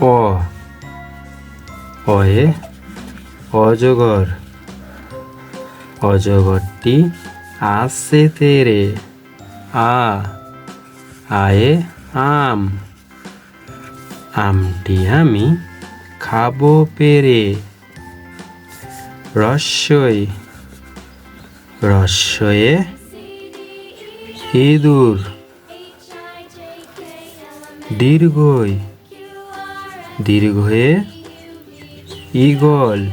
অ অয়ে, অজগর। অজগরটি আসছে তেরে। আ, আয়ে আম। আমটি আমি খাব পেরে। রস্যই রস্যয়ে ইঁদুর। দীর্ঘই দীর্ঘয়ে ঈগল।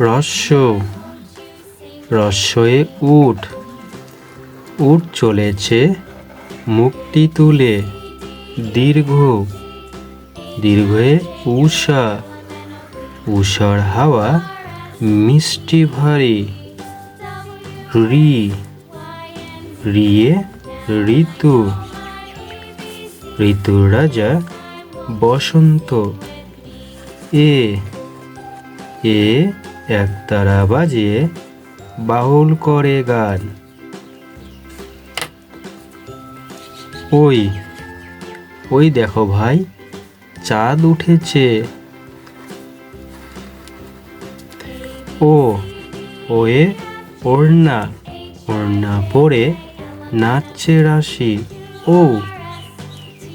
রস্য রস্যয়ে উঠ উঠ চলেছে মুখটি তুলে। দীর্ঘ। দীর্ঘয়ে উষা উষার হাওয়া মিষ্টি ভারী। রি। রিয়ে ঋতু। ঋতু রাজা বসন্ত। এ এ একতারা বাজিয়ে বাউল করে গান। ওই ওই দেখো ভাই, চাঁদ উঠেছে। ও, ওয়ে ওড়না ওড়না পরে নাচছে রাশি ও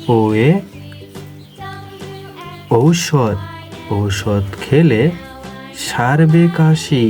ও এ? ঔষধ ঔষধ খেলে সারবে কাশি